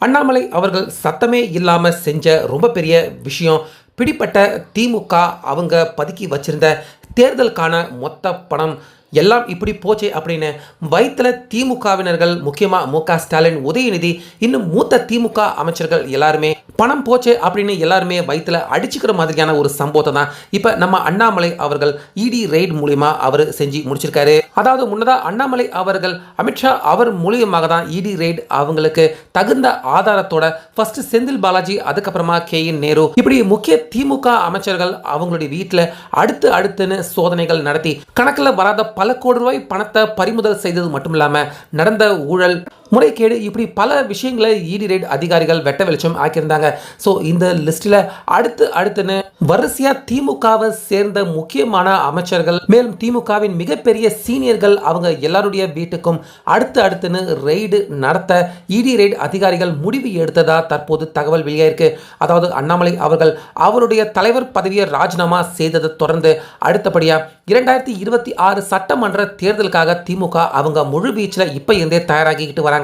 அண்ணாமலை அவர்கள் சத்தமே இல்லாமல் செஞ்ச ரொம்ப பெரிய விஷயம் பிடிப்பட்ட திமுக அவங்க பதுக்கி வச்சிருந்த தேர்தலுக்கான மொத்த பணம் எல்லாம் இப்படி போச்சே அப்படின்னு வயிற்றுல திமுகவினர்கள் முக்கியமாக மு க ஸ்டாலின் உதயநிதி இன்னும் மூத்த திமுக அமைச்சர்கள் எல்லாருமே பணம் போச்சே அப்படின்னு எல்லாருமே வயிற்றில் அடிச்சுக்கிற மாதிரியான ஒரு சம்பவத்தை தான் இப்போ நம்ம அண்ணாமலை அவர்கள் இடி ரெய்ட் மூலியமா அவர் செஞ்சு முடிச்சிருக்காரு. அதாவது முன்னதாக அண்ணாமலை அவர்கள் அமித்ஷா அவர் மூலியமாக தான் இடி ரெய்ட் அவங்களுக்கு தகுந்த ஆதாரத்தோட ஃபர்ஸ்ட் செந்தில் பாலாஜி அதுக்கப்புறமா கே என் நேரு இப்படி முக்கிய திமுக அமைச்சர்கள் அவங்களுடைய வீட்டில் அடுத்து அடுத்துன்னு சோதனைகள் நடத்தி கணக்கில் வராத பல கோடி ரூபாய் பணத்தை பறிமுதல் செய்தது மட்டும் இல்லாமல் நடந்த ஊழல் முறைகேடு இப்படி பல விஷயங்களை இடி ரைட் அதிகாரிகள் வெட்ட வெளிச்சம் ஆக்கியிருந்தாங்க. ஸோ இந்த லிஸ்ட்டில் அடுத்து அடுத்துன்னு வரிசையாக திமுகவை சேர்ந்த முக்கியமான அமைச்சர்கள் மேலும் திமுகவின் மிகப்பெரிய சீனியர்கள் அவங்க எல்லாருடைய வீட்டுக்கும் அடுத்து அடுத்துன்னு ரெய்டு நடத்த இடி ரெய்ட் அதிகாரிகள் முடிவு எடுத்ததா தற்போது தகவல் வெளியாயிருக்கு. அதாவது அண்ணாமலை அவர்கள் அவருடைய தலைவர் பதவியை ராஜினாமா செய்ததை தொடர்ந்து அடுத்தபடியாக இரண்டாயிரத்தி இருபத்தி ஆறு சட்டமன்ற தேர்தலுக்காக திமுக அவங்க முழு வீச்சில் இப்போ இருந்தே தயாராகிக்கிட்டு வராங்க.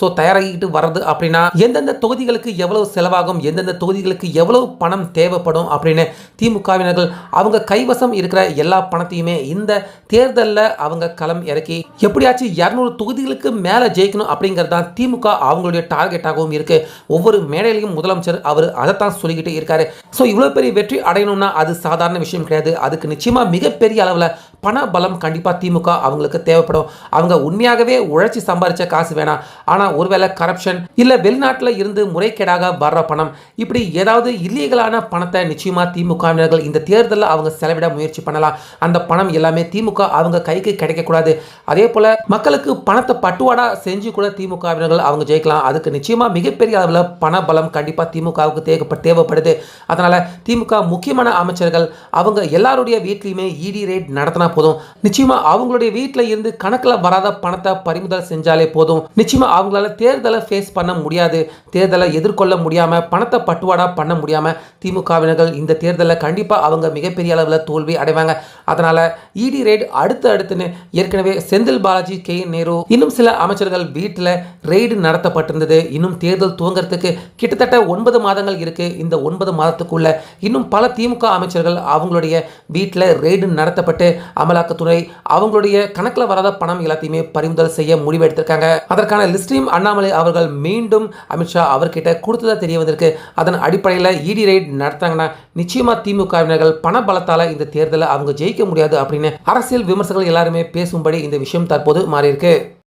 ஸோ தயாராகிக்கிட்டு வர்றது அப்படின்னா எந்தெந்த தொகுதிகளுக்கு எவ்வளவு செலவாகும் எந்தெந்த தொகுதிகளுக்கு எவ்வளவு பணம் தேவைப்படும் அப்படின்னு திமுகவினர்கள் அவங்க கைவசம் இருக்கிற எல்லா பணத்தையுமே இந்த தேர்தலில் அவங்க களம் இறக்கி எப்படியாச்சும் இரநூறு தொகுதிகளுக்கு மேலே ஜெயிக்கணும் அப்படிங்கிறது தான் திமுக அவங்களுடைய டார்கெட்டாகவும் இருக்கு. ஒவ்வொரு மேடையிலையும் முதலமைச்சர் அவர் அதைத்தான் சொல்லிக்கிட்டே இருக்காரு. ஸோ இவ்வளோ பெரிய வெற்றி அடையணும்னா அது சாதாரண விஷயம் கிடையாது. அதுக்கு நிச்சயமாக மிகப்பெரிய அளவில் பண பலம் கண்டிப்பாக திமுக அவங்களுக்கு தேவைப்படும். அவங்க உண்மையாகவே உழைச்சி சம்பாதிச்ச காசு வேணாம். ஆனால் ஒருவேளை கரப்ஷன் இல்லை வெளிநாட்டில் இருந்து முறைகேடாக வர்ற பணம் இப்படி ஏதாவது இல்லீகலான பணத்தை நிச்சயமாக திமுகவினர்கள் இந்த தேர்தலில் அவங்க செலவிட முயற்சி பண்ணலாம். அந்த பணம் எல்லாமே திமுக அவங்க கைக்கு கிடைக்கக்கூடாது. அதே போல் மக்களுக்கு பணத்தை பட்டுவாடா செஞ்சு கூட திமுகவினர்கள் அவங்க ஜெயிக்கலாம். அதுக்கு நிச்சயமாக மிகப்பெரிய அளவில் பண பலம் கண்டிப்பாக திமுகவுக்கு தேவைப்ப தேவைப்படுது. அதனால் திமுக முக்கியமான அமைச்சர்கள் அவங்க எல்லாருடைய வீட்லேயுமே இடி ரேட் நடத்தின போதும். நிச்சயமாக அவங்களுடைய வீட்டில் இருந்து கணக்கில் வராத பணத்தை பறிமுதல் செஞ்சாலே போதும். நிச்சயமாக அவங்களால தேர்தலை ஃபேஸ் பண்ண முடியாது. தேர்தலை எதிர்கொள்ள முடியாமல் பணத்தை பட்டுவாடா பண்ண முடியாமல் திமுகவினர்கள் இந்த தேர்தலில் கண்டிப்பாக அவங்க மிகப்பெரிய அளவில் தோல்வி அடைவாங்க. அதனால் இடி ரெய்டு அடுத்து அடுத்துன்னு ஏற்கனவே செந்தில் பாலாஜி கே நேரு இன்னும் சில அமைச்சர்கள் வீட்டில் ரெய்டு நடத்தப்பட்டிருந்தது. இன்னும் தேர்தல் துவங்கறதுக்கு கிட்டத்தட்ட ஒன்பது மாதங்கள் இருக்கு. இந்த ஒன்பது மாதத்துக்குள்ள இன்னும் பல திமுக அமைச்சர்கள் அவங்களுடைய வீட்டில் ரெய்டு நடத்தப்பட்டு அமலாக்கத்துறை அவங்களுடைய கணக்கில் வராத பணம் எல்லாத்தையுமே பறிமுதல் செய்ய முடிவு எடுத்திருக்காங்க. அதற்கான லிஸ்டையும் அண்ணாமலை அவர்கள் மீண்டும் அமித்ஷா அவர்கிட்ட கொடுத்ததா தெரிய வந்திருக்கு அதன் அடிப்படையில் இடி ரைட் நடத்தாங்கன்னா நிச்சயமா திமுகவினர்கள் பண பலத்தால இந்த தேர்தலை அவங்க ஜெயிக்க முடியாது அப்படின்னு அரசியல் விமர்சகர்கள் எல்லாருமே பேசும்படி இந்த விஷயம் தற்போது மாறியிருக்கு.